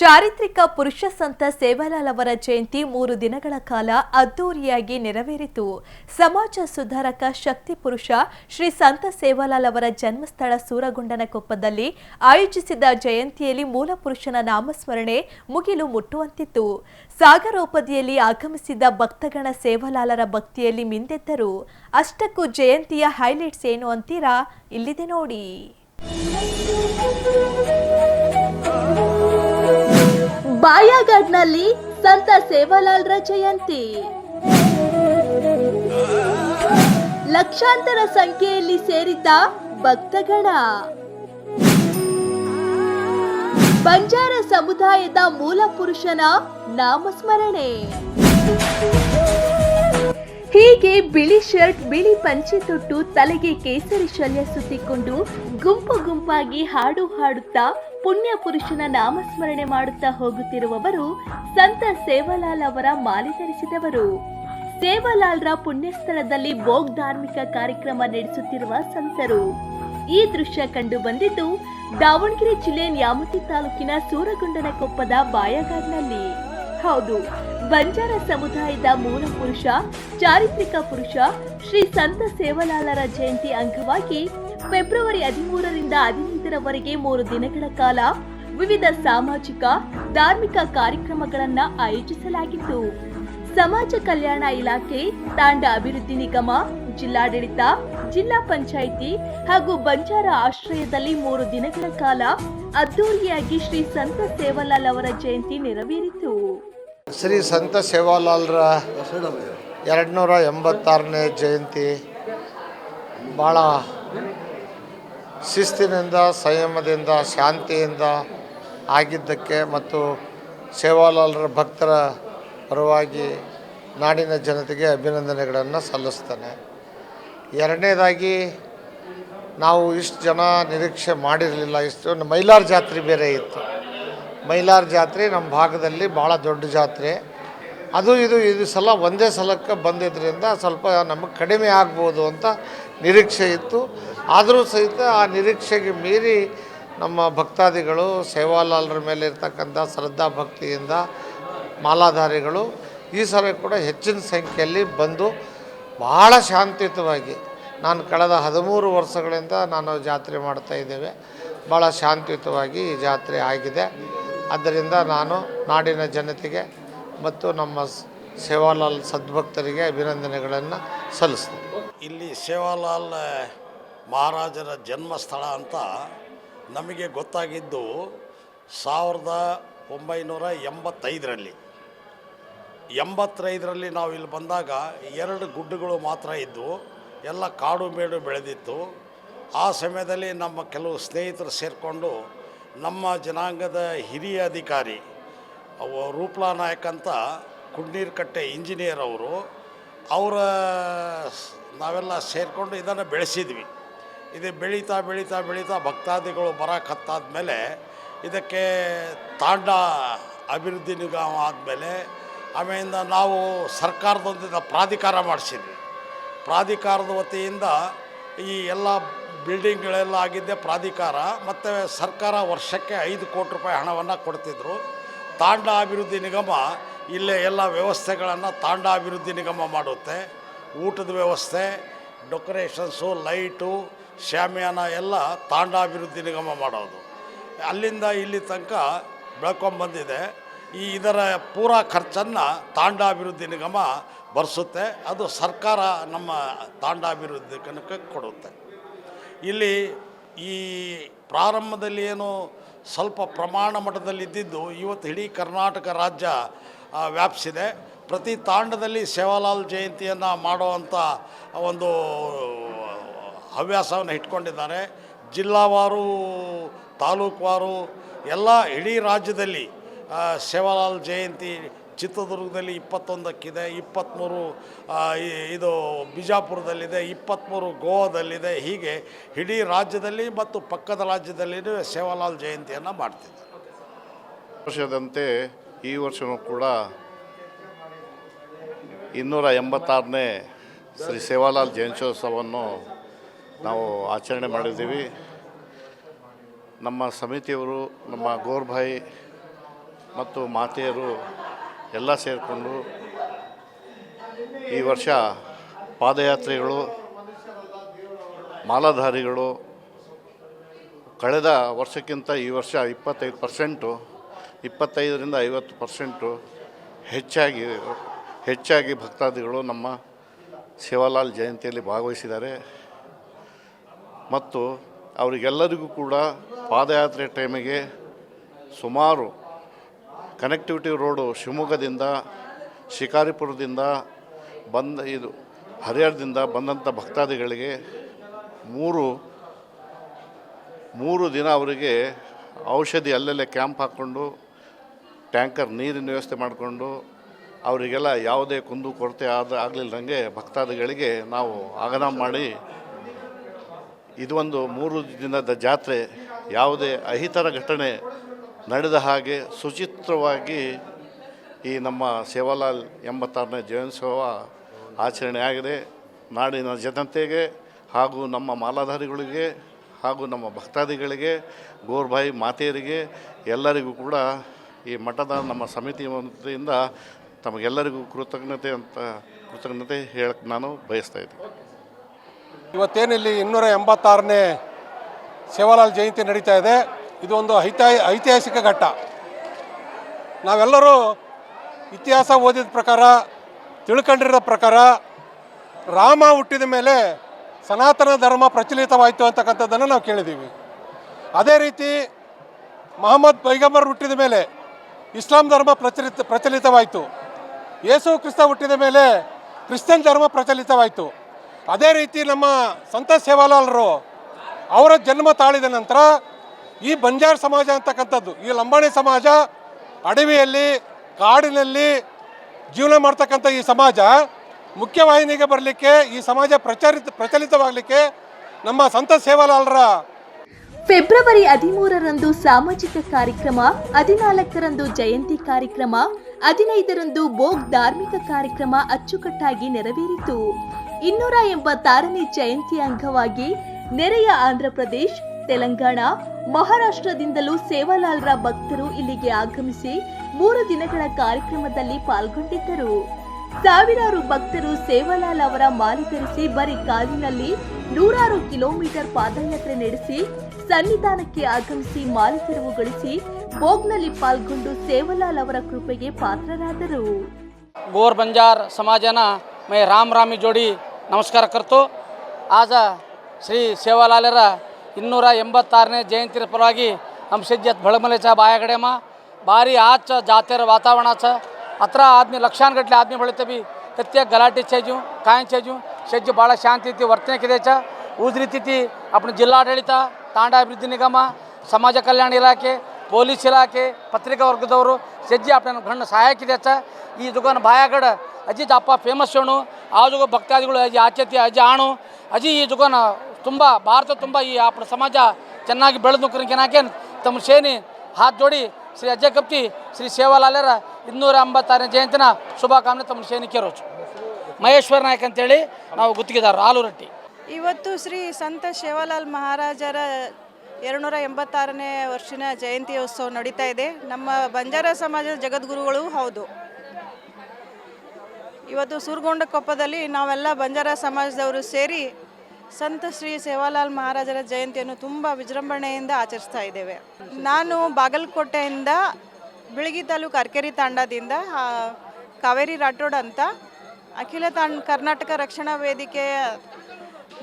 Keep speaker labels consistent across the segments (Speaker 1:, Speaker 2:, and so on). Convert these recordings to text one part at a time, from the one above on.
Speaker 1: ಚಾರಿತ್ರಿಕ ಪುರುಷ ಸಂತ ಸೇವಾಲಾಲ್ ಅವರ ಜಯಂತಿ ಮೂರು ದಿನಗಳ ಕಾಲ ಅದ್ದೂರಿಯಾಗಿ ನೆರವೇರಿತು. ಸಮಾಜ ಸುಧಾರಕ ಶಕ್ತಿ ಪುರುಷ ಶ್ರೀ ಸಂತ ಸೇವಾಲಾಲ್ ಅವರ ಜನ್ಮಸ್ಥಳ ಸೂರಗೊಂಡನಕೊಪ್ಪದಲ್ಲಿ ಆಯೋಜಿಸಿದ ಜಯಂತಿಯಲ್ಲಿ ಮೂಲ ಪುರುಷನ ನಾಮಸ್ಮರಣೆ ಮುಗಿಲು ಮುಟ್ಟುವಂತಿತ್ತು. ಸಾಗರೋಪದಿಯಲ್ಲಿ ಆಗಮಿಸಿದ ಭಕ್ತಗಣ ಸೇವಾಲಾಲರ ಭಕ್ತಿಯಲ್ಲಿ ಮಿಂದೆದ್ದರು. ಅಷ್ಟಕ್ಕೂ ಜಯಂತಿಯ ಹೈಲೈಟ್ಸ್ ಏನು ಅಂತೀರಾ? ಇಲ್ಲಿದೆ ನೋಡಿ. ಬಾಯಾಗಡ್ನಲ್ಲಿ ಸಂತ ಸೇವಾಲಾಲ್ರ ಜಯಂತಿ ಲಕ್ಷಾಂತರ ಸಂಖ್ಯೆಯಲ್ಲಿ ಸೇರಿದ್ದ ಭಕ್ತಗಣ. ಬಂಜಾರ ಸಮುದಾಯದ ಮೂಲ ಪುರುಷನ ನಾಮಸ್ಮರಣೆ. ಹೀಗೆ ಬಿಳಿ ಶರ್ಟ್, ಬಿಳಿ ಪಂಚೆ ತೊಟ್ಟು, ತಲೆಗೆ ಕೇಸರಿ ಶಲ್ಯ ಸುತ್ತಿಕೊಂಡು ಗುಂಪು ಗುಂಪಾಗಿ ಹಾಡು ಹಾಡುತ್ತಾ ಪುಣ್ಯ ಪುರುಷನ ನಾಮಸ್ಮರಣೆ ಮಾಡುತ್ತಾ ಹೋಗುತ್ತಿರುವವರು ಸಂತ ಸೇವಾಲಾಲ್ ಅವರ ಮಾಲೆ ಧರಿಸಿದವರು. ಸೇವಾಲಾಲ್ರ ಪುಣ್ಯಸ್ಥಳದಲ್ಲಿ ಭೋಗ್ ಧಾರ್ಮಿಕ ಕಾರ್ಯಕ್ರಮ ನಡೆಸುತ್ತಿರುವ ಸಂತರು. ಈ ದೃಶ್ಯ ಕಂಡು ಬಂದಿದ್ದು ದಾವಣಗೆರೆ ಜಿಲ್ಲೆ ನ್ಯಾಮತಿ ತಾಲೂಕಿನ ಸೂರಗೊಂಡನಕೊಪ್ಪದ ಬಾಯಗಾಡ್ನಲ್ಲಿ ಹೌದು ಬಂಜಾರ ಸಮುದಾಯದ ಮೂಲ ಪುರುಷ, ಚಾರಿತ್ರಿಕ ಪುರುಷ ಶ್ರೀ ಸಂತ ಸೇವಲಾಲರ ಜಯಂತಿ ಅಂಗವಾಗಿ ಫೆಬ್ರವರಿ ಹದಿಮೂರರಿಂದ ಹದಿನೈದರವರೆಗೆ ಮೂರು ದಿನಗಳ ಕಾಲ ವಿವಿಧ ಸಾಮಾಜಿಕ, ಧಾರ್ಮಿಕ ಕಾರ್ಯಕ್ರಮಗಳನ್ನು ಆಯೋಜಿಸಲಾಗಿತ್ತು. ಸಮಾಜ ಕಲ್ಯಾಣ ಇಲಾಖೆ, ತಾಂಡ ಅಭಿವೃದ್ಧಿ ನಿಗಮ, ಜಿಲ್ಲಾಡಳಿತ, ಜಿಲ್ಲಾ ಪಂಚಾಯಿತಿ ಹಾಗೂ ಬಂಜಾರ ಆಶ್ರಯದಲ್ಲಿ ಮೂರು ದಿನಗಳ ಕಾಲ ಅದ್ದೂರಿಯಾಗಿ ಶ್ರೀ ಸಂತ ಸೇವಲಾಲ್ ಅವರ ಜಯಂತಿ ನೆರವೇರಿತು.
Speaker 2: ಶ್ರೀ ಸಂತ ಸೇವಾಲಾಲ್ರ ಎರಡು ನೂರ ಎಂಬತ್ತಾರನೇ ಜಯಂತಿ. ಭಾಳ ಶಿಸ್ತಿನಿಂದ, ಸಂಯಮದಿಂದ, ಶಾಂತಿಯಿಂದ ಆಗಿದ್ದಕ್ಕೆ ಮತ್ತು ಸೇವಾಲಾಲ್ರ ಭಕ್ತರ ಪರವಾಗಿ ನಾಡಿನ ಜನತೆಗೆ ಅಭಿನಂದನೆಗಳನ್ನು ಸಲ್ಲಿಸ್ತೇನೆ. ಎರಡನೇದಾಗಿ, ನಾವು ಇಷ್ಟು ಜನ ನಿರೀಕ್ಷೆ ಮಾಡಿರಲಿಲ್ಲ, ಇಷ್ಟು ಮೈಲಾರ ಜಾತ್ರೆ ಬೇರೆ ಇತ್ತು. ಮೈಲಾರ ಜಾತ್ರೆ ನಮ್ಮ ಭಾಗದಲ್ಲಿ ಭಾಳ ದೊಡ್ಡ ಜಾತ್ರೆ. ಅದು ಇದು ಇದು ಸಲ ಒಂದೇ ಸಲಕ್ಕೆ ಬಂದಿದ್ದರಿಂದ ಸ್ವಲ್ಪ ನಮಗೆ ಕಡಿಮೆ ಆಗ್ಬೋದು ಅಂತ ನಿರೀಕ್ಷೆ ಇತ್ತು. ಆದರೂ ಸಹಿತ ಆ ನಿರೀಕ್ಷೆಗೆ ಮೀರಿ ನಮ್ಮ ಭಕ್ತಾದಿಗಳು ಸೇವಾಲಾಲರ ಮೇಲೆ ಇರ್ತಕ್ಕಂಥ ಶ್ರದ್ಧಾ ಭಕ್ತಿಯಿಂದ ಮಾಲಾಧಾರಿಗಳು ಈ ಸಲ ಕೂಡ ಹೆಚ್ಚಿನ ಸಂಖ್ಯೆಯಲ್ಲಿ ಬಂದು ಭಾಳ ಶಾಂತಿಯುತವಾಗಿ ನಾನು ಕಳೆದ ಹದಿಮೂರು ವರ್ಷಗಳಿಂದ ನಾನು ಜಾತ್ರೆ ಮಾಡ್ತಾ ಇದ್ದೇವೆ. ಭಾಳ ಶಾಂತಿಯುತವಾಗಿ ಈ ಜಾತ್ರೆ ಆಗಿದೆ. ಆದ್ದರಿಂದ ನಾನು ನಾಡಿನ ಜನತೆಗೆ ಮತ್ತು ನಮ್ಮ ಸೇವಾಲಾಲ್ ಸದ್ಭಕ್ತರಿಗೆ ಅಭಿನಂದನೆಗಳನ್ನು ಸಲ್ಲಿಸ್ತೇನೆ.
Speaker 3: ಇಲ್ಲಿ ಸೇವಾಲಾಲ್ ಮಹಾರಾಜರ ಜನ್ಮಸ್ಥಳ ಅಂತ ನಮಗೆ ಗೊತ್ತಾಗಿದ್ದು ಸಾವಿರದ ಒಂಬೈನೂರ ಎಂಬತ್ತೈದರಲ್ಲಿ. ಎಂಬತ್ತೈದರಲ್ಲಿ ನಾವು ಇಲ್ಲಿ ಬಂದಾಗ ಎರಡು ಗುಡ್ಡಗಳು ಮಾತ್ರ ಇದ್ದವು ಎಲ್ಲ ಕಾಡು ಮೇಡು ಬೆಳೆದಿತ್ತು. ಆ ಸಮಯದಲ್ಲಿ ನಮ್ಮ ಕೆಲವು ಸ್ನೇಹಿತರು ಸೇರಿಕೊಂಡು ನಮ್ಮ ಜನಾಂಗದ ಹಿರಿಯ ಅಧಿಕಾರಿ ರೂಪ್ಲಾ ನಾಯಕ್ ಅಂತ, ಕುಡ್ನೀರ್ಕಟ್ಟೆ ಇಂಜಿನಿಯರ್ ಅವರು, ಅವರ ನಾವೆಲ್ಲ ಸೇರಿಕೊಂಡು ಇದನ್ನು ಬೆಳೆಸಿದ್ವಿ. ಇದು ಬೆಳೀತಾ ಬೆಳೀತಾ ಬೆಳೀತಾ ಭಕ್ತಾದಿಗಳು ಬರಕ್ಕೆ ಹತ್ತಾದ್ಮೇಲೆ, ಇದಕ್ಕೆ ತಾಂಡ ಅಭಿವೃದ್ಧಿ ನಿಗಮ ಆದಮೇಲೆ, ಆಮೇಲಿಂದ ನಾವು ಸರ್ಕಾರದೊಂದಿಗೆ ಪ್ರಾಧಿಕಾರ ಮಾಡಿಸಿದ್ವಿ. ಪ್ರಾಧಿಕಾರದ ವತಿಯಿಂದ ಈ ಎಲ್ಲ ಬಿಲ್ಡಿಂಗ್ಗಳೆಲ್ಲ ಆಗಿದ್ದೆ ಪ್ರಾಧಿಕಾರ, ಮತ್ತು ಸರ್ಕಾರ ವರ್ಷಕ್ಕೆ ಐದು ಕೋಟಿ ರೂಪಾಯಿ ಹಣವನ್ನು ಕೊಡ್ತಿದ್ರು. ತಾಂಡ ಅಭಿವೃದ್ಧಿ ನಿಗಮ ಇಲ್ಲೇ ಎಲ್ಲ ವ್ಯವಸ್ಥೆಗಳನ್ನು ತಾಂಡ ಅಭಿವೃದ್ಧಿ ನಿಗಮ ಮಾಡುತ್ತೆ. ಊಟದ ವ್ಯವಸ್ಥೆ, ಡೆಕೋರೇಷನ್ಸು, ಲೈಟು ಶಾಮಿಯಾನ ಎಲ್ಲ ತಾಂಡ ಅಭಿವೃದ್ಧಿ ನಿಗಮ ಮಾಡೋದು. ಅಲ್ಲಿಂದ ಇಲ್ಲಿ ತನಕ ಬೆಳ್ಕೊಂಬಂದಿದೆ ಈ ಇದರ ಪೂರ ಖರ್ಚನ್ನು ತಾಂಡ ಅಭಿವೃದ್ಧಿ ನಿಗಮ ಭರಿಸುತ್ತೆ ಅದು ಸರ್ಕಾರ ನಮ್ಮ ತಾಂಡ ಅಭಿವೃದ್ಧಿ ಕನಕ ಕೊಡುತ್ತೆ. ಇಲ್ಲಿ ಈ ಪ್ರಾರಂಭದಲ್ಲಿ ಏನು ಸ್ವಲ್ಪ ಪ್ರಮಾಣ ಮಟ್ಟದಲ್ಲಿ ಇದ್ದಿದ್ದು, ಇವತ್ತು ಇಡೀ ಕರ್ನಾಟಕ ರಾಜ್ಯ ವ್ಯಾಪಿಸಿದೆ. ಪ್ರತಿ ತಾಂಡದಲ್ಲಿ ಸೇವಾಲಾಲ್ ಜಯಂತಿಯನ್ನು ಮಾಡುವಂಥ ಒಂದು, ಹವ್ಯಾಸವನ್ನು ಇಟ್ಕೊಂಡಿದ್ದಾರೆ. ಜಿಲ್ಲಾವಾರು, ತಾಲೂಕುವಾರು, ಎಲ್ಲ ಇಡೀ ರಾಜ್ಯದಲ್ಲಿ ಸೇವಾಲಾಲ್ ಜಯಂತಿ ಚಿತ್ರದುರ್ಗದಲ್ಲಿ ಇಪ್ಪತ್ತೊಂದಕ್ಕಿದೆ ಇಪ್ಪತ್ತ್ಮೂರು ಇದು ಬಿಜಾಪುರದಲ್ಲಿದೆ ಇಪ್ಪತ್ತ್ಮೂರು ಗೋವಾದಲ್ಲಿದೆ. ಹೀಗೆ ಇಡೀ ರಾಜ್ಯದಲ್ಲಿ ಮತ್ತು ಪಕ್ಕದ ರಾಜ್ಯದಲ್ಲಿಯೂ ಸೇವಾಲಾಲ್ ಜಯಂತಿಯನ್ನು ಮಾಡ್ತಿದ್ದೆ
Speaker 4: ವರ್ಷದಂತೆ ಈ ವರ್ಷವೂ ಕೂಡ ಇನ್ನೂರ ಎಂಬತ್ತಾರನೇ ಶ್ರೀ ಸೇವಾಲಾಲ್ ಜಯಂತ್ಯೋತ್ಸವವನ್ನು ನಾವು ಆಚರಣೆ ಮಾಡಿದ್ದೀವಿ. ನಮ್ಮ ಸಮಿತಿಯವರು, ನಮ್ಮ ಗೋರ್ಭಾಯಿ ಮತ್ತು ಮಾತೆಯರು ಎಲ್ಲ ಸೇರಿಕೊಂಡು ಈ ವರ್ಷ ಪಾದಯಾತ್ರೆಗಳು, ಮಾಲಾಧಾರಿಗಳು, ಕಳೆದ ವರ್ಷಕ್ಕಿಂತ ಈ ವರ್ಷ ಇಪ್ಪತ್ತೈದು ಪರ್ಸೆಂಟು, ಇಪ್ಪತ್ತೈದರಿಂದ ಐವತ್ತು ಪರ್ಸೆಂಟು ಹೆಚ್ಚಾಗಿ ಹೆಚ್ಚಾಗಿ ಭಕ್ತಾದಿಗಳು ನಮ್ಮ ಶಿವಲಾಲ್ ಜಯಂತಿಯಲ್ಲಿ ಭಾಗವಹಿಸಿದ್ದಾರೆ. ಮತ್ತು ಅವರಿಗೆಲ್ಲರಿಗೂ ಕೂಡ ಪಾದಯಾತ್ರೆ ಟೈಮಿಗೆ ಸುಮಾರು ಕನೆಕ್ಟಿವಿಟಿ ರೋಡು ಶಿವಮೊಗ್ಗದಿಂದ, ಶಿಕಾರಿಪುರದಿಂದ ಬಂದ, ಇದು ಹರಿಹರದಿಂದ ಬಂದಂಥ ಭಕ್ತಾದಿಗಳಿಗೆ ಮೂರು ಮೂರು ದಿನ ಅವರಿಗೆ ಔಷಧಿ ಅಲ್ಲಲ್ಲೇ ಕ್ಯಾಂಪ್ ಹಾಕ್ಕೊಂಡು, ಟ್ಯಾಂಕರ್ ನೀರಿನ ವ್ಯವಸ್ಥೆ ಮಾಡಿಕೊಂಡು, ಅವರಿಗೆಲ್ಲ ಯಾವುದೇ ಕುಂದು ಕೊರತೆ ಆದ ಆಗಲಿಲ್ಲದಂಗೆ ಭಕ್ತಾದಿಗಳಿಗೆ ನಾವು ಆಗನ ಮಾಡಿ, ಇದು ಒಂದು ಮೂರು ದಿನದ ಜಾತ್ರೆ, ಯಾವುದೇ ಅಹಿತರ ಘಟನೆ ನಡೆದ ಹಾಗೆ ಸುಚಿತ್ರವಾಗಿ ಈ ನಮ್ಮ ಸೇವಾಲಾಲ್ ಎಂಬತ್ತಾರನೇ ಜಯೋತ್ಸವ ಆಚರಣೆ ಆಗಿದೆ. ನಾಡಿನ ಜನತೆಗೆ ಹಾಗೂ ನಮ್ಮ ಮಾಲಾಧಾರಿಗಳಿಗೆ ಹಾಗೂ ನಮ್ಮ ಭಕ್ತಾದಿಗಳಿಗೆ ಗೋರ್ಬಾಯಿ ಮಾತೆಯರಿಗೆ, ಎಲ್ಲರಿಗೂ ಕೂಡ ಈ ಮಠದ ನಮ್ಮ ಸಮಿತಿ ವತಿಯಿಂದ ತಮಗೆಲ್ಲರಿಗೂ ಕೃತಜ್ಞತೆ ಅಂತ, ಕೃತಜ್ಞತೆ ಹೇಳಕ್ಕೆ ನಾನು ಬಯಸ್ತಾ ಇದ್ದೀನಿ.
Speaker 5: ಇವತ್ತೇನಿಲ್ಲಿ ಇನ್ನೂರ ಎಂಬತ್ತಾರನೇ ಸೇವಾಲಾಲ್ ಜಯಂತಿ ನಡೀತಾ ಇದೆ. ಇದು ಒಂದು ಐತಿ ಐತಿಹಾಸಿಕ ಘಟ್ಟ. ನಾವೆಲ್ಲರೂ ಇತಿಹಾಸ ಓದಿದ ಪ್ರಕಾರ ತಿಳ್ಕೊಂಡಿರೋ ಪ್ರಕಾರ, ರಾಮ ಹುಟ್ಟಿದ ಮೇಲೆ ಸನಾತನ ಧರ್ಮ ಪ್ರಚಲಿತವಾಯಿತು ಅಂತಕ್ಕಂಥದ್ದನ್ನು ನಾವು ಕೇಳಿದ್ದೀವಿ. ಅದೇ ರೀತಿ ಮಹಮ್ಮದ್ ಪೈಗಂಬರ್ ಹುಟ್ಟಿದ ಮೇಲೆ ಇಸ್ಲಾಂ ಧರ್ಮ ಪ್ರಚಲಿತ, ಪ್ರಚಲಿತವಾಯಿತು. ಯೇಸು ಕ್ರಿಸ್ತ ಹುಟ್ಟಿದ ಮೇಲೆ ಕ್ರಿಶ್ಚಿಯನ್ ಧರ್ಮ ಪ್ರಚಲಿತವಾಯಿತು. ಅದೇ ರೀತಿ ನಮ್ಮ ಸಂತ ಸೇವಾಲಾಲರು ಅವರ ಜನ್ಮ ತಾಳಿದ ನಂತರ ಈ ಬಂಜಾರ ಸಮಾಜ ಅಂತಕ್ಕಂಥದ್ದು, ಈ ಲಂಬಾಣಿ ಸಮಾಜ ಅಡವಿಯಲ್ಲಿ, ಕಾಡಿನಲ್ಲಿ ಜೀವನ ಮಾಡ್ತಕ್ಕಂಥ ಈ ಸಮಾಜ ಮುಖ್ಯವಾಹಿನಿಗೆ ಬರಲಿಕ್ಕೆ, ಈ ಸಮಾಜ ಪ್ರಚಾರಿತ, ಪ್ರಚಲಿತವಾಗಲಿಕ್ಕೆ ನಮ್ಮ ಸಂತ ಸೇವಾಲಾಲ್ರ
Speaker 1: ಫೆಬ್ರವರಿ ಹದಿಮೂರರಂದು ಸಾಮಾಜಿಕ ಕಾರ್ಯಕ್ರಮ, ಹದಿನಾಲ್ಕರಂದು ಜಯಂತಿ ಕಾರ್ಯಕ್ರಮ, ಹದಿನೈದರಂದು ಬೋಗ್ ಧಾರ್ಮಿಕ ಕಾರ್ಯಕ್ರಮ ಅಚ್ಚುಕಟ್ಟಾಗಿ ನೆರವೇರಿತು. ಇನ್ನೂರ ಎಂಬತ್ತಾರನೇ ಜಯಂತಿ ಅಂಗವಾಗಿ ನೆರೆಯ ಆಂಧ್ರಪ್ರದೇಶ ತೆಲಂಗಾಣ ಮಹಾರಾಷ್ಟ್ರದಿಂದಲೂ ಸೇವಾಲಾಲ್ರ ಭಕ್ತರು ಇಲ್ಲಿಗೆ ಆಗಮಿಸಿ ಮೂರು ದಿನಗಳ ಕಾರ್ಯಕ್ರಮದಲ್ಲಿ ಪಾಲ್ಗೊಂಡಿದ್ದರು. ಸಾವಿರಾರು ಭಕ್ತರು ಸೇವಾಲಾಲ್ ಅವರ ಮಾಲಿಧರಿಸಿ ಬರೀ ಕಾಲಿನಲ್ಲಿ ನೂರಾರು ಕಿಲೋಮೀಟರ್ ಪಾದಯಾತ್ರೆ ನಡೆಸಿ ಸನ್ನಿಧಾನಕ್ಕೆ ಆಗಮಿಸಿ ಮಾಲೆ ತೆರವುಗೊಳಿಸಿ ಭೋಗ್ನಲ್ಲಿ ಪಾಲ್ಗೊಂಡು ಸೇವಾಲಾಲ್ ಅವರ ಕೃಪೆಗೆ ಪಾತ್ರರಾದರು.
Speaker 6: ಗೋರ್ ಬಂಜಾರ್ ಸಮಾಜನ ಮೈ ರಾಮ್ ರಾಮಿ ಜೋಡಿ ನಮಸ್ಕಾರ ಕರ್ತು. ಆಜ ಶ್ರೀ ಸೇವಾಲಾಲರ ಇನ್ನೂರ ಎಂಬತ್ತಾರನೇ ಜಯಂತಿರ ಪರವಾಗಿ ನಮ್ಮ ಸಿಜ್ಜತ್ ಬಳಮಲೆ ಚ ಬಾಯಗಡೆಮ ಭಾರಿ ಆಚ ಜಾತ್ಯರ ವಾತಾವರಣ ಚ. ಹತ್ರ ಆದ್ಮಿ ಲಕ್ಷಾನುಗಟ್ಲೆ ಆದ್ಮಿ ಬೆಳಿತೀವಿ ಪ್ರತ್ಯೇಕ ಗಲಾಟೆ ಚೇಜು ಕಾಯಂ ಚೇಜು ಸಜ್ಜು ಭಾಳ ಶಾಂತಿ ಇತ್ತು ವರ್ತನೆ ಕಿದೆ ಚ. ಉದ್ರಿತಿತಿ ಅಪ್ಪನ ಜಿಲ್ಲಾಡಳಿತ, ತಾಂಡ ಅಭಿವೃದ್ಧಿ ನಿಗಮ, ಸಮಾಜ ಕಲ್ಯಾಣ ಇಲಾಖೆ, ಪೊಲೀಸ್ ಇಲಾಖೆ, ಪತ್ರಿಕಾ ವರ್ಗದವರು ಸಜ್ಜಿ ಅಪ್ಪನ ಗಣ್ಣ ಸಹಾಯಕಿದೆ ಚ. ಈ ದುಕಾನ್ ಬಾಯಾಗಡ ಅಜ್ಜಿ ದಪ್ಪ ಫೇಮಸ್ ಶೋಣು ಆ ಜುಗ ಭಕ್ತಾದಿಗಳು ಅಜಿ ಆಚೆತಿ ಅಜಿ ಆಣು. ಅಜಿ ಈ ದುಕಾನ್ ತುಂಬ, ಭಾರತ ತುಂಬ ಈ ಆಪಣ ಸಮಾಜ ಚೆನ್ನಾಗಿ ಬೆಳೆದು ಏನಾಕೆ ತಮ್ಮ ಸೇನಿ ಹಾತ್ ಜೋಡಿ ಶ್ರೀ ಅಜ್ಜ ಕಪ್ತಿ, ಶ್ರೀ ಸೇವಾಲಾಲ್ಯರ ಇನ್ನೂರ ಎಂಬತ್ತಾರನೇ ಜಯಂತಿನ ಶುಭಕಾಮನೆ ತಮ್ಮ ಸೇನಿಕರು ಮಹೇಶ್ವರ ನಾಯಕ್ ಅಂತೇಳಿ ನಾವು ಗುತ್ತಿಗೆದಾರರು ಆಲೂರಟ್ಟಿ
Speaker 7: ಇವತ್ತು ಶ್ರೀ ಸಂತ ಶಿವಲಾಲ್ ಮಹಾರಾಜರ ಎರಡುನೂರ ಎಂಬತ್ತಾರನೇ ವರ್ಷಿನ ಜಯಂತಿ ಉತ್ಸವ ನಡೀತಾ ಇದೆ. ನಮ್ಮ ಬಂಜಾರ ಸಮಾಜದ ಜಗದ್ಗುರುಗಳು ಹೌದು. ಇವತ್ತು ಸೂರ್ಗೊಂಡ ಕೊಪ್ಪದಲ್ಲಿ ನಾವೆಲ್ಲ ಬಂಜಾರ ಸಮಾಜದವರು ಸೇರಿ ಸಂತ ಶ್ರೀ ಸೇವಾಲಾಲ್ ಮಹಾರಾಜರ ಜಯಂತಿಯನ್ನು ತುಂಬ ವಿಜೃಂಭಣೆಯಿಂದ ಆಚರಿಸ್ತಾ ಇದ್ದೇವೆ. ನಾನು ಬಾಗಲಕೋಟೆಯಿಂದ ಬಿಳಗಿ ತಾಲೂಕು ಅರ್ಕೆರಿ ತಾಂಡದಿಂದ ಕಾವೇರಿ ರಾಠೋಡ್ ಅಂತ. ಅಖಿಲ ತಾಂಡ್ ಕರ್ನಾಟಕ ರಕ್ಷಣಾ ವೇದಿಕೆಯ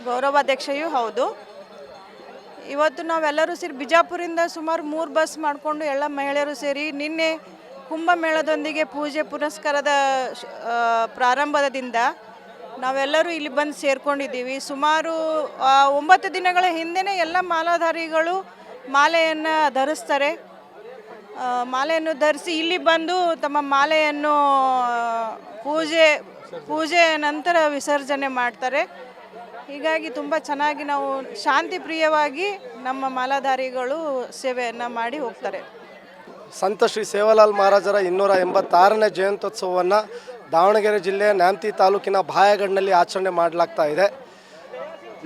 Speaker 7: ಗೌರವಾಧ್ಯಕ್ಷೆಯೂ ಹೌದು. ಇವತ್ತು ನಾವೆಲ್ಲರೂ ಸೇರಿ ಬಿಜಾಪುರಿಂದ ಸುಮಾರು ಮೂರು ಬಸ್ ಮಾಡಿಕೊಂಡು ಎಲ್ಲ ಮಹಿಳೆಯರು ಸೇರಿ ನಿನ್ನೆ ಕುಂಭಮೇಳದೊಂದಿಗೆ ಪೂಜೆ ಪುನಸ್ಕಾರದ ಪ್ರಾರಂಭದಿಂದ ನಾವೆಲ್ಲರೂ ಇಲ್ಲಿ ಬಂದು ಸೇರ್ಕೊಂಡಿದ್ದೀವಿ. ಸುಮಾರು ಒಂಬತ್ತು ದಿನಗಳ ಹಿಂದೆನೇ ಎಲ್ಲ ಮಾಲಾಧಾರಿಗಳು ಮಾಲೆಯನ್ನು ಧರಿಸ್ತಾರೆ. ಮಾಲೆಯನ್ನು ಧರಿಸಿ ಇಲ್ಲಿ ಬಂದು ತಮ್ಮ ಮಾಲೆಯನ್ನು ಪೂಜೆ ಪೂಜೆ ನಂತರ ವಿಸರ್ಜನೆ ಮಾಡ್ತಾರೆ. ಹೀಗಾಗಿ ತುಂಬ ಚೆನ್ನಾಗಿ ನಾವು ಶಾಂತಿ ಪ್ರಿಯವಾಗಿ ನಮ್ಮ ಮಾಲಾಧಾರಿಗಳು ಸೇವೆಯನ್ನು ಮಾಡಿ ಹೋಗ್ತಾರೆ.
Speaker 8: ಸಂತ ಶ್ರೀ ಸೇವಾಲಾಲ್ ಮಹಾರಾಜರ ಇನ್ನೂರ ಎಂಬತ್ತಾರನೇ ಜಯಂತ್ಯೋತ್ಸವವನ್ನು ದಾವಣಗೆರೆ ಜಿಲ್ಲೆ ನ್ಯಾಮತಿ ತಾಲೂಕಿನ ಬಾಯಗಡ್ನಲ್ಲಿ ಆಚರಣೆ ಮಾಡಲಾಗ್ತಾ ಇದೆ.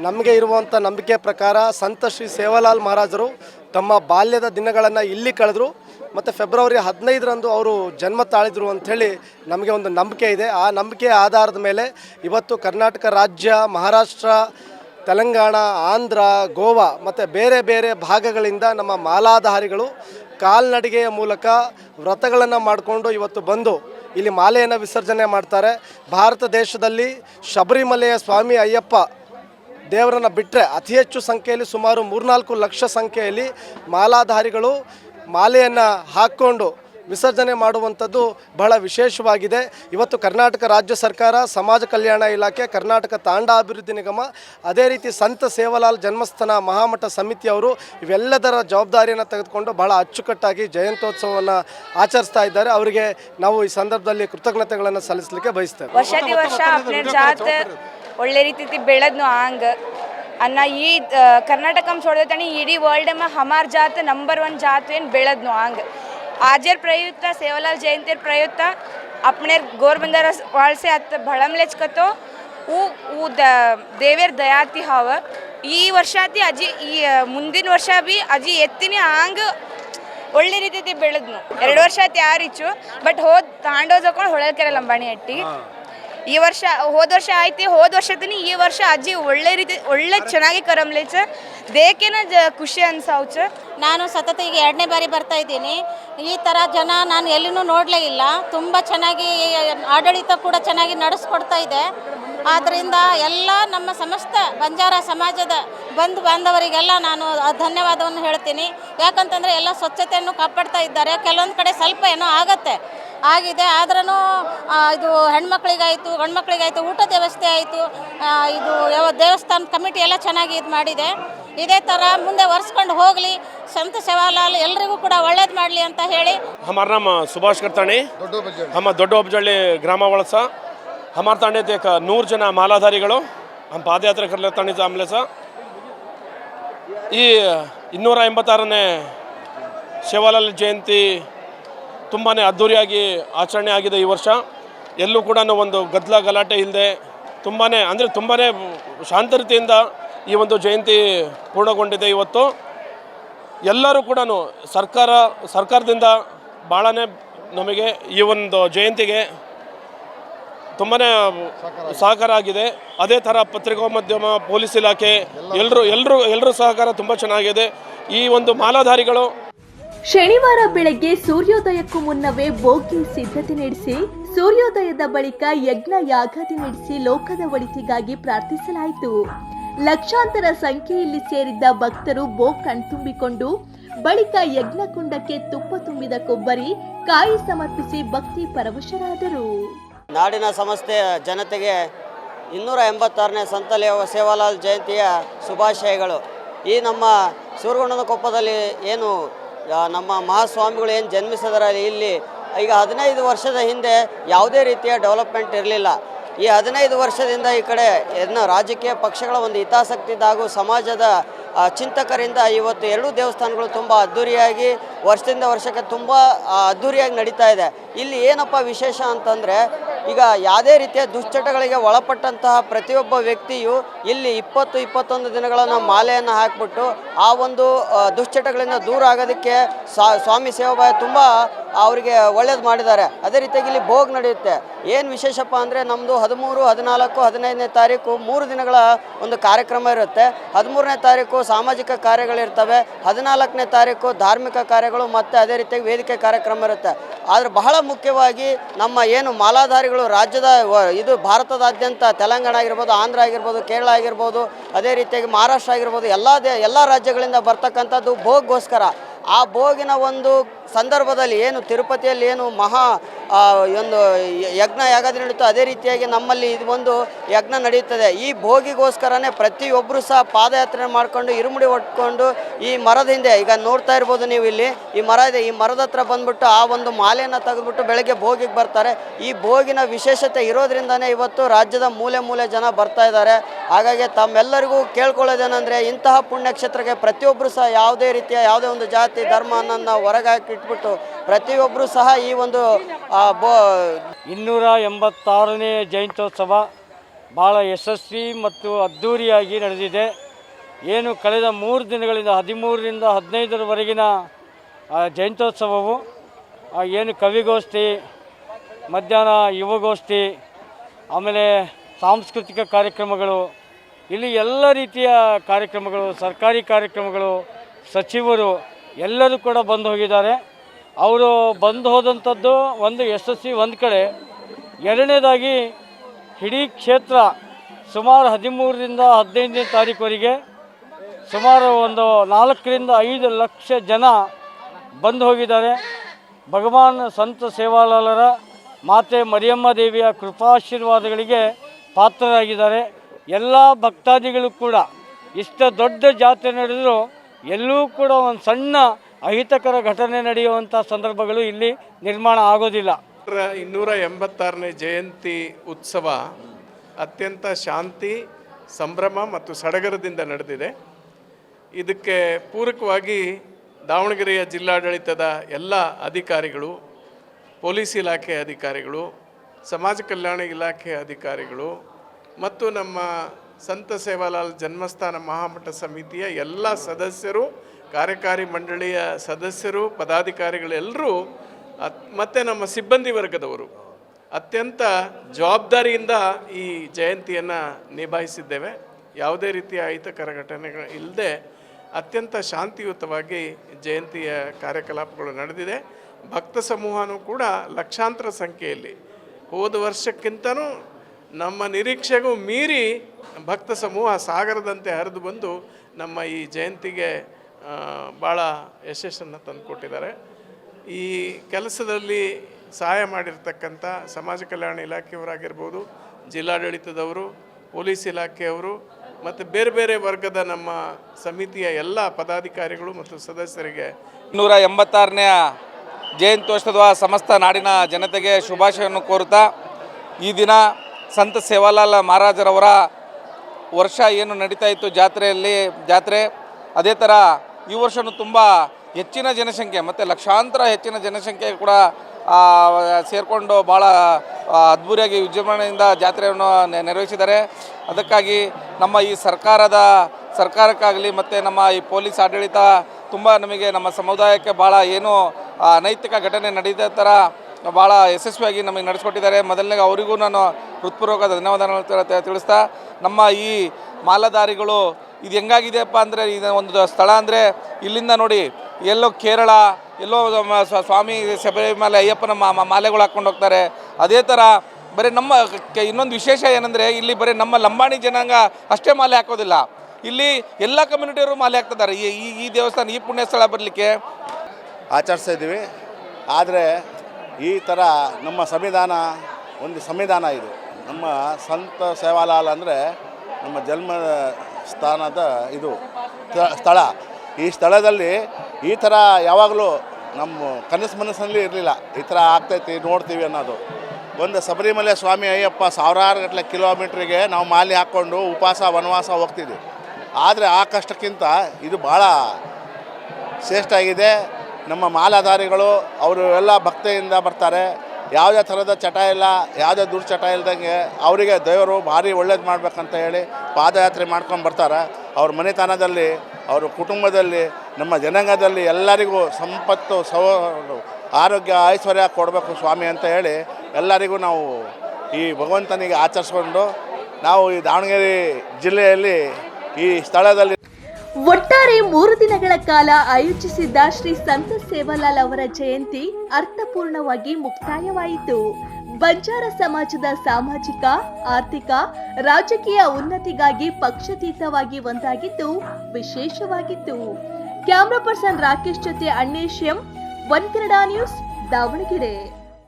Speaker 8: ನಮಗೆ ಇರುವಂಥ ನಂಬಿಕೆ ಪ್ರಕಾರ ಸಂತ ಶ್ರೀ ಸೇವಾಲಾಲ್ ಮಹಾರಾಜರು ತಮ್ಮ ಬಾಲ್ಯದ ದಿನಗಳನ್ನು ಇಲ್ಲಿ ಕಳೆದ್ರು, ಮತ್ತು ಫೆಬ್ರವರಿ ಹದಿನೈದರಂದು ಅವರು ಜನ್ಮ ತಾಳಿದರು ಅಂಥೇಳಿ ನಮಗೆ ಒಂದು ನಂಬಿಕೆ ಇದೆ. ಆ ನಂಬಿಕೆ ಆಧಾರದ ಮೇಲೆ ಇವತ್ತು ಕರ್ನಾಟಕ ರಾಜ್ಯ, ಮಹಾರಾಷ್ಟ್ರ, ತೆಲಂಗಾಣ, ಆಂಧ್ರ, ಗೋವಾ, ಮತ್ತು ಬೇರೆ ಬೇರೆ ಭಾಗಗಳಿಂದ ನಮ್ಮ ಮಾಲಾಧಾರಿಗಳು ಕಾಲ್ನಡಿಗೆಯ ಮೂಲಕ ವ್ರತಗಳನ್ನು ಮಾಡಿಕೊಂಡು ಇವತ್ತು ಬಂದು ಇಲ್ಲಿ ಮಾಲೆಯನ್ನು ವಿಸರ್ಜನೆ ಮಾಡ್ತಾರೆ. ಭಾರತ ದೇಶದಲ್ಲಿ ಶಬರಿಮಲೆಯ ಸ್ವಾಮಿ ಅಯ್ಯಪ್ಪ ದೇವರನ್ನು ಬಿಟ್ಟರೆ ಅತಿ ಹೆಚ್ಚು ಸಂಖ್ಯೆಯಲ್ಲಿ ಸುಮಾರು ಮೂರ್ನಾಲ್ಕು ಲಕ್ಷ ಸಂಖ್ಯೆಯಲ್ಲಿ ಮಾಲಾಧಾರಿಗಳು ಮಾಲೆಯನ್ನು ಹಾಕ್ಕೊಂಡು ವಿಸರ್ಜನೆ ಮಾಡುವಂಥದ್ದು ಬಹಳ ವಿಶೇಷವಾಗಿದೆ. ಇವತ್ತು ಕರ್ನಾಟಕ ರಾಜ್ಯ ಸರ್ಕಾರ ಸಮಾಜ ಕಲ್ಯಾಣ ಇಲಾಖೆ ಕರ್ನಾಟಕ ತಾಂಡ ಅಭಿವೃದ್ಧಿ ನಿಗಮ ಅದೇ ರೀತಿ ಸಂತ ಸೇವಾಲಾಲ್ ಜನ್ಮಸ್ಥಾನ ಮಹಾಮಠ ಸಮಿತಿಯವರು ಇವೆಲ್ಲದರ ಜವಾಬ್ದಾರಿಯನ್ನು ತೆಗೆದುಕೊಂಡು ಬಹಳ ಅಚ್ಚುಕಟ್ಟಾಗಿ ಜಯಂತ್ಯೋತ್ಸವವನ್ನು ಆಚರಿಸ್ತಾ ಇದ್ದಾರೆ. ಅವರಿಗೆ ನಾವು ಈ ಸಂದರ್ಭದಲ್ಲಿ ಕೃತಜ್ಞತೆಗಳನ್ನು ಸಲ್ಲಿಸಲಿಕ್ಕೆ ಬಯಸ್ತೇವೆ.
Speaker 9: ವರ್ಷ ಒಳ್ಳೆ ರೀತಿ ಬೆಳೆದ್ನು ಹಾಂಗ್. ಅನ್ನ ಈ ಕರ್ನಾಟಕ ಸೊಡ್ದೆ ಇಡೀ ವರ್ಲ್ಡ್ ಎಮ್ಮ ಹಮಾರ್ ಜಾತ್ ನಂಬರ್ ಒನ್ ಜಾತ್ ಏನು ಬೆಳೆದ್ನು ಹಾಂಗ್. ಆಜರ್ ಪ್ರಯುಕ್ತ આજે પ્રયુક્ત ಪ್ರಯುಕ್ತ જયંતિ પ્રયુક્ત આપણે ગોરબંદર વાળસે ಅತ್ತ ಬಳಮ್ಲೆಚ್ ಕತೋ ಊ ದೇವೇರ್ ದಯಾತಿ ಹಾವ ಈ ವರ್ಷ ಅತಿ ಅಜಿ ಈ ಮುಂದಿನ ವರ್ಷ ಬಿ ಅಜಿ ಎತ್ತಿನ ಆಂಗ ಒಳ್ಳೆ ರೀತಿ ಬೆಳೆದ್ನು ಎರಡು ವರ್ಷ ಆತಿ ಆ ಬಟ್ ಹೋದ್ ತಾಂಡೋಜ್ ಹಾಕೊಂಡು ಹೊಳಲ್ಕೆರೆ ಲಂಬಾಣಿ ಅಟ್ಟಿ ಈ ವರ್ಷ, ಹೋದ ವರ್ಷ ಆಯ್ತು, ಹೋದ ವರ್ಷದಿನಿ ಈ ವರ್ಷ ಅಜ್ಜಿ ಒಳ್ಳೆ ರೀತಿ, ಒಳ್ಳೆ ಚೆನ್ನಾಗಿ ಕರಮ್ಲೇಚ ದೇಕೇನ ಜ, ಖುಷಿ ಅನ್ಸಾವ್ಚ
Speaker 10: ನಾನು ಸತತ ಈಗ ಎರಡನೇ ಬಾರಿ ಬರ್ತಾ ಇದ್ದೀನಿ. ಈ ಥರ ಜನ ನಾನು ಎಲ್ಲಿನೂ ನೋಡಲೇ ಇಲ್ಲ. ತುಂಬ ಚೆನ್ನಾಗಿ ಆಡಳಿತ ಕೂಡ ಚೆನ್ನಾಗಿ ನಡೆಸ್ಕೊಡ್ತಾ ಇದೆ. ಆದ್ದರಿಂದ ಎಲ್ಲ ನಮ್ಮ ಸಮಸ್ತ ಬಂಜಾರ ಸಮಾಜದ ಬಂಧು ಬಾಂಧವರಿಗೆಲ್ಲ ನಾನು ಧನ್ಯವಾದವನ್ನು ಹೇಳ್ತೀನಿ. ಯಾಕಂತಂದರೆ ಎಲ್ಲ ಸ್ವಚ್ಛತೆಯನ್ನು ಕಾಪಾಡ್ತಾ ಇದ್ದಾರೆ. ಕೆಲವೊಂದು ಕಡೆ ಸ್ವಲ್ಪ ಏನೋ ಆಗತ್ತೆ. ಆಗಿದೆ ಆದ್ರೂ ಇದು ಹೆಣ್ಮಕ್ಳಿಗಾಯಿತು ಗಂಡ್ಮಕ್ಳಿಗಾಯಿತು ಊಟದ ವ್ಯವಸ್ಥೆ ಆಯಿತು ಇದು ಯಾವ ದೇವಸ್ಥಾನ ಕಮಿಟಿ ಎಲ್ಲ ಚೆನ್ನಾಗಿ ಇದು ಮಾಡಿದೆ ಇದೇ ಥರ ಮುಂದೆ ಒರೆಸ್ಕೊಂಡು ಹೋಗಲಿ ಸಂತ ಸೇವಾಲಾಲ್ ಎಲ್ರಿಗೂ ಕೂಡ ಒಳ್ಳೇದು ಮಾಡಲಿ ಅಂತ ಹೇಳಿ
Speaker 11: हमारा नाम सुभाष करताणे हम ದೊಡ್ಡ ಒಬ್ಜಳ್ಳಿ ಗ್ರಾಮ ವಳಸ हमार तांडे ते एक ನೂರು ಜನ ಮಾಲಾಧಾರಿಗಳು हम ಪಾದಯಾತ್ರೆ करले तांडे ಆಮ್ಲೆಸ ಈ ಇನ್ನೂರ ಎಂಬತ್ತಾರನೇ ಶಿವಲಾಲ್ ಜಯಂತಿ ತುಂಬಾ ಅದ್ಧೂರಿಯಾಗಿ ಆಚರಣೆ ಆಗಿದೆ ಈ ವರ್ಷ. ಎಲ್ಲೂ ಕೂಡ ಒಂದು ಗದ್ದಲ ಗಲಾಟೆ ಇಲ್ಲದೆ ತುಂಬಾ ಅಂದರೆ ತುಂಬಾ ಶಾಂತ ರೀತಿಯಿಂದ ಈ ಒಂದು ಜಯಂತಿ ಪೂರ್ಣಗೊಂಡಿದೆ ಇವತ್ತು. ಎಲ್ಲರೂ ಕೂಡ ಸರ್ಕಾರ, ಸರ್ಕಾರದಿಂದ ಭಾಳನೇ ನಮಗೆ ಈ ಒಂದು ಜಯಂತಿಗೆ ತುಂಬಾ ಸಹಕಾರ ಆಗಿದೆ ಅದೇ ಥರ ಪತ್ರಿಕಾ ಮಾಧ್ಯಮ, ಪೊಲೀಸ್ ಇಲಾಖೆ, ಎಲ್ಲರೂ ಎಲ್ಲರೂ ಎಲ್ಲರೂ ಸಹಕಾರ ತುಂಬ ಚೆನ್ನಾಗಿದೆ. ಈ ಒಂದು ಮಾಲಾಧಾರಿಗಳು
Speaker 1: ಶನಿವಾರ ಬೆಳಗ್ಗೆ ಸೂರ್ಯೋದಯಕ್ಕೂ ಮುನ್ನವೇ ಬೋಗಿ ಸಿದ್ಧತೆ ನಡೆಸಿ, ಸೂರ್ಯೋದಯದ ಬಳಿಕ ಯಜ್ಞ ಯಾಗಾದಿ ನಡೆಸಿ ಲೋಕದ ಒಳಿತಿಗಾಗಿ ಪ್ರಾರ್ಥಿಸಲಾಯಿತು. ಲಕ್ಷಾಂತರ ಸಂಖ್ಯೆಯಲ್ಲಿ ಸೇರಿದ್ದ ಭಕ್ತರು ಬೋಗ್ ಕಣ್ತುಂಬಿಕೊಂಡು ಬಳಿಕ ಯಜ್ಞಕುಂಡಕ್ಕೆ ತುಪ್ಪ ತುಂಬಿದ ಕೊಬ್ಬರಿ, ಕಾಯಿ ಸಮರ್ಪಿಸಿ ಭಕ್ತಿ ಪರವಶರಾದರು.
Speaker 12: ನಾಡಿನ ಸಮಸ್ತ ಜನತೆಗೆ ಇನ್ನೂರ ಎಂಬತ್ತಾರನೇ ಸಂತ ಸೇವಾಲಾಲ್ ಜಯಂತಿಯ ಶುಭಾಶಯಗಳು. ಈ ನಮ್ಮ ಸೂರ್ಗೊಂಡನ ಕೊಪ್ಪದಲ್ಲಿ ಏನು ನಮ್ಮ ಮಹಾಸ್ವಾಮಿಗಳು ಏನು ಜನ್ಮಿಸಿದಾರೆ ಇಲ್ಲಿ ಈಗ ಹದಿನೈದು ವರ್ಷದ ಹಿಂದೆ ಯಾವುದೇ ರೀತಿಯ ಡೆವಲಪ್ಮೆಂಟ್ ಇರಲಿಲ್ಲ. ಈ ಹದಿನೈದು ವರ್ಷದಿಂದ ಈ ಕಡೆ ಏನು ರಾಜಕೀಯ ಪಕ್ಷಗಳ ಒಂದು ಹಿತಾಸಕ್ತಿ ಹಾಗೂ ಸಮಾಜದ ಚಿಂತಕರಿಂದ ಇವತ್ತು ಎರಡೂ ದೇವಸ್ಥಾನಗಳು ತುಂಬ ಅದ್ದೂರಿಯಾಗಿ, ವರ್ಷದಿಂದ ವರ್ಷಕ್ಕೆ ತುಂಬ ಅದ್ದೂರಿಯಾಗಿ ನಡೀತಾ ಇದೆ. ಇಲ್ಲಿ ಏನಪ್ಪ ವಿಶೇಷ ಅಂತಂದರೆ ಈಗ ಯಾವುದೇ ರೀತಿಯ ದುಶ್ಚಟಗಳಿಗೆ ಒಳಪಟ್ಟಂತಹ ಪ್ರತಿಯೊಬ್ಬ ವ್ಯಕ್ತಿಯು ಇಲ್ಲಿ ಇಪ್ಪತ್ತು ಇಪ್ಪತ್ತೊಂದು ದಿನಗಳನ್ನು ಮಾಲೆಯನ್ನು ಹಾಕಿಬಿಟ್ಟು ಆ ಒಂದು ದುಶ್ಚಟಗಳಿಂದ ದೂರ ಆಗೋದಕ್ಕೆ ಸ್ವಾ- ಸ್ವಾಮಿ ಸೇವಾಬಾಯಿ ತುಂಬ ಅವರಿಗೆ ಒಳ್ಳೇದು ಮಾಡಿದ್ದಾರೆ. ಅದೇ ರೀತಿಯಾಗಿ ಇಲ್ಲಿ ಭೋಗ್ ನಡೆಯುತ್ತೆ. ಏನು ವಿಶೇಷಪ್ಪ ಅಂದರೆ ನಮ್ಮದು ಹದಿಮೂರು, ಹದಿನಾಲ್ಕು, ಹದಿನೈದನೇ ತಾರೀಕು ಮೂರು ದಿನಗಳ ಒಂದು ಕಾರ್ಯಕ್ರಮ ಇರುತ್ತೆ. ಹದಿಮೂರನೇ ತಾರೀಕು ಸಾಮಾಜಿಕ ಕಾರ್ಯಗಳಿರ್ತವೆ. ಹದಿನಾಲ್ಕನೇ ತಾರೀಕು ಧಾರ್ಮಿಕ ಕಾರ್ಯಗಳು ಮತ್ತು ಅದೇ ರೀತಿಯಾಗಿ ವೇದಿಕೆ ಕಾರ್ಯಕ್ರಮ ಇರುತ್ತೆ. ಆದರೆ ಬಹಳ ಮುಖ್ಯವಾಗಿ ನಮ್ಮ ಏನು ಮಾಲಾಧಾರಿಗಳು ರಾಜ್ಯದ ಇದು ಭಾರತದಾದ್ಯಂತ ತೆಲಂಗಾಣ ಆಗಿರ್ಬೋದು, ಆಂಧ್ರ ಆಗಿರ್ಬೋದು, ಕೇರಳ ಆಗಿರ್ಬೋದು, ಅದೇ ರೀತಿಯಾಗಿ ಮಹಾರಾಷ್ಟ್ರ ಆಗಿರ್ಬೋದು, ಎಲ್ಲ ದೇ, ಎಲ್ಲ ರಾಜ್ಯಗಳಿಂದ ಬರ್ತಕ್ಕಂಥದ್ದು ಭೋಗ್ಗೋಸ್ಕರ. ಆ ಭೋಗಿನ ಒಂದು ಸಂದರ್ಭದಲ್ಲಿ ಏನು ತಿರುಪತಿಯಲ್ಲಿ ಏನು ಮಹಾ ಒಂದು ಯಜ್ಞ ಯಾಗಾದಿ ನಡೀತೋ ಅದೇ ರೀತಿಯಾಗಿ ನಮ್ಮಲ್ಲಿ ಇದು ಒಂದು ಯಜ್ಞ ನಡೆಯುತ್ತದೆ. ಈ ಭೋಗಿಗೋಸ್ಕರನೇ ಪ್ರತಿಯೊಬ್ಬರು ಸಹ ಪಾದಯಾತ್ರೆ ಮಾಡಿಕೊಂಡು ಇರುಮುಡಿ ಒಟ್ಕೊಂಡು ಈ ಮರದ ಹಿಂದೆ, ಈಗ ನೋಡ್ತಾ ಇರ್ಬೋದು ನೀವು ಇಲ್ಲಿ, ಈ ಮರ ಇದೆ, ಈ ಮರದ ಹತ್ರ ಬಂದ್ಬಿಟ್ಟು ಆ ಒಂದು ಮಾಲೆಯನ್ನು ತೆಗೆದುಬಿಟ್ಟು ಬೆಳಗ್ಗೆ ಭೋಗಿಗೆ ಬರ್ತಾರೆ. ಈ ಭೋಗಿನ ವಿಶೇಷತೆ ಇರೋದ್ರಿಂದನೇ ಇವತ್ತು ರಾಜ್ಯದ ಮೂಲೆ ಮೂಲೆ ಜನ ಬರ್ತಾ ಇದ್ದಾರೆ. ಹಾಗಾಗಿ ತಮ್ಮೆಲ್ಲರಿಗೂ ಕೇಳ್ಕೊಳ್ಳೋದೇನೆಂದರೆ ಇಂತಹ ಪುಣ್ಯಕ್ಷೇತ್ರಕ್ಕೆ ಪ್ರತಿಯೊಬ್ಬರು ಸಹ ಯಾವುದೇ ರೀತಿಯ ಯಾವುದೇ ಒಂದು ಜಾತಿ ಧರ್ಮ ಅನ್ನೋದನ್ನ ಹೊರಗಾಕಿ ಇಟ್ಬಿಟ್ಟು ಪ್ರತಿಯೊಬ್ಬರು ಸಹ ಈ ಒಂದು
Speaker 13: ಇನ್ನೂರ ಎಂಬತ್ತಾರನೇ ಜಯಂತ್ಯೋತ್ಸವ ಭಾಳ ಯಶಸ್ವಿ ಮತ್ತು ಅದ್ಧೂರಿಯಾಗಿ ನಡೆದಿದೆ.
Speaker 6: ಏನು ಕಳೆದ ಮೂರು ದಿನಗಳಿಂದ, ಹದಿಮೂರರಿಂದ ಹದಿನೈದರವರೆಗಿನ ಜಯಂತ್ಯೋತ್ಸವವು ಏನು ಕವಿಗೋಷ್ಠಿ, ಮಧ್ಯಾಹ್ನ ಯುವಗೋಷ್ಠಿ, ಆಮೇಲೆ ಸಾಂಸ್ಕೃತಿಕ ಕಾರ್ಯಕ್ರಮಗಳು, ಇಲ್ಲಿ ಎಲ್ಲ ರೀತಿಯ ಕಾರ್ಯಕ್ರಮಗಳು, ಸರ್ಕಾರಿ ಕಾರ್ಯಕ್ರಮಗಳು, ಸಚಿವರು ಎಲ್ಲರೂ ಕೂಡ ಬಂದು ಹೋಗಿದ್ದಾರೆ. ಅವರು ಬಂದು ಹೋದಂಥದ್ದು ಒಂದು ಯಶಸ್ವಿ ಒಂದು ಕಡೆ. ಎರಡನೇದಾಗಿ ಇಡೀ ಕ್ಷೇತ್ರ ಸುಮಾರು ಹದಿಮೂರರಿಂದ ಹದಿನೈದನೇ ತಾರೀಕುವರೆಗೆ ಸುಮಾರು ಒಂದು ನಾಲ್ಕರಿಂದ ಐದು ಲಕ್ಷ ಜನ ಬಂದು ಹೋಗಿದ್ದಾರೆ. ಭಗವಾನ್ ಸಂತ ಸೇವಾಲಾಲರ ಮಾತೆ ಮರಿಯಮ್ಮ ದೇವಿಯ ಕೃಪಾಶೀರ್ವಾದಗಳಿಗೆ ಪಾತ್ರರಾಗಿದ್ದಾರೆ. ಎಲ್ಲ ಭಕ್ತಾದಿಗಳು ಕೂಡ ಇಷ್ಟ ದೊಡ್ಡ ಜಾತ್ರೆ ನಡೆದರೂ ಎಲ್ಲೂ ಕೂಡ ಒಂದು ಸಣ್ಣ ಅಹಿತಕರ ಘಟನೆ ನಡೆಯುವಂಥ ಸಂದರ್ಭಗಳು ಇಲ್ಲಿ ನಿರ್ಮಾಣ ಆಗೋದಿಲ್ಲ.
Speaker 13: ಇನ್ನೂರ ಎಂಬತ್ತಾರನೇ ಜಯಂತಿ ಉತ್ಸವ ಅತ್ಯಂತ ಶಾಂತಿ, ಸಂಭ್ರಮ ಮತ್ತು ಸಡಗರದಿಂದ ನಡೆದಿದೆ. ಇದಕ್ಕೆ ಪೂರಕವಾಗಿ ದಾವಣಗೆರೆಯ ಜಿಲ್ಲಾಡಳಿತದ ಎಲ್ಲ ಅಧಿಕಾರಿಗಳು, ಪೊಲೀಸ್ ಇಲಾಖೆ ಅಧಿಕಾರಿಗಳು, ಸಮಾಜ ಕಲ್ಯಾಣ ಇಲಾಖೆ ಅಧಿಕಾರಿಗಳು ಮತ್ತು ನಮ್ಮ ಸಂತ ಸೇವಾಲಾಲ್ ಜನ್ಮಸ್ಥಾನ ಮಹಾಮಠ ಸಮಿತಿಯ ಎಲ್ಲ ಸದಸ್ಯರು, ಕಾರ್ಯಕಾರಿ ಮಂಡಳಿಯ ಸದಸ್ಯರು, ಪದಾಧಿಕಾರಿಗಳೆಲ್ಲರೂ, ಅತ್, ಮತ್ತು ನಮ್ಮ ಸಿಬ್ಬಂದಿ ವರ್ಗದವರು ಅತ್ಯಂತ ಜವಾಬ್ದಾರಿಯಿಂದ ಈ ಜಯಂತಿಯನ್ನು ನಿಭಾಯಿಸಿದ್ದೇವೆ. ಯಾವುದೇ ರೀತಿಯ ಅಹಿತಕರ ಘಟನೆಗಳು ಇಲ್ಲದೆ ಅತ್ಯಂತ ಶಾಂತಿಯುತವಾಗಿ ಜಯಂತಿಯ ಕಾರ್ಯಕಲಾಪಗಳು ನಡೆದಿದೆ. ಭಕ್ತ ಸಮೂಹನೂ ಕೂಡ ಲಕ್ಷಾಂತರ ಸಂಖ್ಯೆಯಲ್ಲಿ ಹೋದ ವರ್ಷಕ್ಕಿಂತನೂ ನಮ್ಮ ನಿರೀಕ್ಷೆಗೂ ಮೀರಿ ಭಕ್ತ ಸಮೂಹ ಸಾಗರದಂತೆ ಹರಿದು ಬಂದು ನಮ್ಮ ಈ ಜಯಂತಿಗೆ ಭಾಳ ಯಶಸ್ಸನ್ನು ತಂದುಕೊಟ್ಟಿದ್ದಾರೆ. ಈ ಕೆಲಸದಲ್ಲಿ ಸಹಾಯ ಮಾಡಿರ್ತಕ್ಕಂಥ ಸಮಾಜ ಕಲ್ಯಾಣ ಇಲಾಖೆಯವರಾಗಿರ್ಬೋದು, ಜಿಲ್ಲಾಡಳಿತದವರು, ಪೊಲೀಸ್ ಇಲಾಖೆಯವರು ಮತ್ತು ಬೇರೆ ಬೇರೆ ವರ್ಗದ ನಮ್ಮ ಸಮಿತಿಯ ಎಲ್ಲ ಪದಾಧಿಕಾರಿಗಳು ಮತ್ತು ಸದಸ್ಯರಿಗೆ
Speaker 14: ನೂರ ಎಂಬತ್ತಾರನೆಯ ಜಯಂತ್ಯೋತ್ಸವ ಸಮಸ್ತ ನಾಡಿನ ಜನತೆಗೆ ಶುಭಾಶಯವನ್ನು ಕೋರುತ್ತಾ ಈ ದಿನ ಸಂತ ಸೇವಾಲಾಲ್ ಮಹಾರಾಜರವರ ವರ್ಷ ಏನು ನಡೀತಾ ಇತ್ತು ಜಾತ್ರೆಯಲ್ಲಿ, ಜಾತ್ರೆ, ಅದೇ ಥರ ಈ ವರ್ಷವೂ ತುಂಬ ಹೆಚ್ಚಿನ ಜನಸಂಖ್ಯೆ, ಮತ್ತು ಲಕ್ಷಾಂತರ ಹೆಚ್ಚಿನ ಜನಸಂಖ್ಯೆ ಕೂಡ ಸೇರಿಕೊಂಡು ಭಾಳ ಅದ್ಭುರಿಯಾಗಿ ವಿಜೃಂಭಣೆಯಿಂದ ಜಾತ್ರೆಯನ್ನು ನೆರವೇರಿಸಿದ್ದಾರೆ. ಅದಕ್ಕಾಗಿ ನಮ್ಮ ಈ ಸರ್ಕಾರದ, ಸರ್ಕಾರಕ್ಕಾಗಲಿ ಮತ್ತು ನಮ್ಮ ಈ ಪೊಲೀಸ್ ಆಡಳಿತ ತುಂಬ ನಮಗೆ ನಮ್ಮ ಸಮುದಾಯಕ್ಕೆ ಭಾಳ ಏನು ಅನೈತಿಕ ಘಟನೆ ನಡೆದ ಥರ ಭಾಳ ಯಶಸ್ವಿಯಾಗಿ ನಮಗೆ ನಡೆಸ್ಕೊಟ್ಟಿದ್ದಾರೆ. ಮೊದಲನೇ ಅವರಿಗೂ ನಾನು ಹೃತ್ಪೂರ್ವಕ ಧನ್ಯವಾದಗಳನ್ನು ತಿಳ- ತಿಳ- ತಿಳಿಸ್ತಾ ನಮ್ಮ ಈ ಮಾಲಧಾರಿಗಳು ಇದು ಹೆಂಗಾಗಿದೆಯಪ್ಪ ಅಂದರೆ ಇದು ಒಂದು ಸ್ಥಳ ಅಂದರೆ ಇಲ್ಲಿಂದ ನೋಡಿ ಎಲ್ಲೋ ಕೇರಳ, ಎಲ್ಲೋ ಸ್ವಾಮಿ ಶಬರಿಮಲೆ ಅಯ್ಯಪ್ಪನ ಮಾಲೆಗಳು ಹಾಕ್ಕೊಂಡು ಹೋಗ್ತಾರೆ. ಅದೇ ಥರ ಬರೀ ನಮ್ಮ ಇನ್ನೊಂದು ವಿಶೇಷ ಏನಂದರೆ ಇಲ್ಲಿ ಬರೀ ನಮ್ಮ ಲಂಬಾಣಿ ಜನಾಂಗ ಅಷ್ಟೇ ಮಾಲೆ ಹಾಕೋದಿಲ್ಲ. ಇಲ್ಲಿ ಎಲ್ಲ ಕಮ್ಯುನಿಟಿಯವರು ಮಾಲೆ ಹಾಕ್ತಿದ್ದಾರೆ. ಈ ಈ- ಈ ದೇವಸ್ಥಾನ, ಈ ಪುಣ್ಯ ಸ್ಥಳ ಬರಲಿಕ್ಕೆ.
Speaker 15: ಆಚರಿಸ್ತಾ ಇದ್ದೀವಿ. ಆದರೆ ಈ ಥರ ನಮ್ಮ ಸಂವಿಧಾನ ಒಂದು ಸಂವಿಧಾನ ಇದು. ನಮ್ಮ ಸಂತ ಸೇವಾಲಾಲ್ ಅಂದರೆ ನಮ್ಮ ಜನ್ಮ ಸ್ಥಾನದ ಇದು ಸ್ಥ- ಸ್ಥಳ. ಈ ಸ್ಥಳದಲ್ಲಿ ಈ ಥರ ಯಾವಾಗಲೂ ನಮ್ಮ ಕನಸು ಮನಸ್ಸಿನಲ್ಲಿ ಇರಲಿಲ್ಲ. ಈ ಥರ ಆಗ್ತೈತಿ ನೋಡ್ತೀವಿ ಅನ್ನೋದು. ಒಂದು ಶಬರಿಮಲೆ ಸ್ವಾಮಿ ಅಯ್ಯಪ್ಪ ಸಾವಿರಾರು ಗಟ್ಟಲೆ ಕಿಲೋಮೀಟ್ರಿಗೆ ನಾವು ಮಾಲಿ ಹಾಕ್ಕೊಂಡು ಉಪವಾಸ, ವನವಾಸ ಹೋಗ್ತಿದ್ವಿ. ಆದರೆ ಆ ಕಷ್ಟಕ್ಕಿಂತ ಇದು ಭಾಳ ಶ್ರೇಷ್ಠ ಆಗಿದೆ. ನಮ್ಮ ಮಾಲಾಧಾರಿಗಳು, ಅವರು ಎಲ್ಲ ಭಕ್ತಿಯಿಂದ ಬರ್ತಾರೆ. ಯಾವುದೇ ಥರದ ಚಟ ಇಲ್ಲ, ಯಾವುದೇ ದುರ್ಚಟ ಇಲ್ಲದಂಗೆ ಅವರಿಗೆ ದೇವರು ಭಾರಿ ಒಳ್ಳೇದು ಮಾಡಬೇಕಂತ ಹೇಳಿ ಪಾದಯಾತ್ರೆ ಮಾಡ್ಕೊಂಡು ಬರ್ತಾರೆ. ಅವ್ರ ಮನೆತನದಲ್ಲಿ, ಅವ್ರ ಕುಟುಂಬದಲ್ಲಿ, ನಮ್ಮ ಜನಾಂಗದಲ್ಲಿ ಎಲ್ಲರಿಗೂ ಸಂಪತ್ತು ಸವ ಆರೋಗ್ಯ, ಐಶ್ವರ್ಯ ಕೊಡಬೇಕು ಸ್ವಾಮಿ ಅಂತ ಹೇಳಿ ಎಲ್ಲರಿಗೂ ನಾವು ಈ ಭಗವಂತನಿಗೆ ಆಚರಿಸ್ಕೊಂಡು ನಾವು ಈ ದಾವಣಗೆರೆ ಜಿಲ್ಲೆಯಲ್ಲಿ ಈ ಸ್ಥಳದಲ್ಲಿ
Speaker 1: ಒಟ್ಟಾರೆ ಮೂರು ದಿನಗಳ ಕಾಲ ಆಯೋಜಿಸಿದ್ದ ಶ್ರೀ ಸಂತ ಸೇವಾಲಾಲ್ ಅವರ ಜಯಂತಿ ಅರ್ಥಪೂರ್ಣವಾಗಿ ಮುಕ್ತಾಯವಾಯಿತು. ಬಂಜಾರ ಸಮಾಜದ ಸಾಮಾಜಿಕ, ಆರ್ಥಿಕ, ರಾಜಕೀಯ ಉನ್ನತಿಗಾಗಿ ಪಕ್ಷಾತೀತವಾಗಿ ಒಂದಾಗಿದ್ದು ವಿಶೇಷವಾಗಿತ್ತು. ಕ್ಯಾಮ್ರಾ ಪರ್ಸನ್ ರಾಕೇಶ್ ಜೊತೆ Annesh M one Kannada news Davanagere.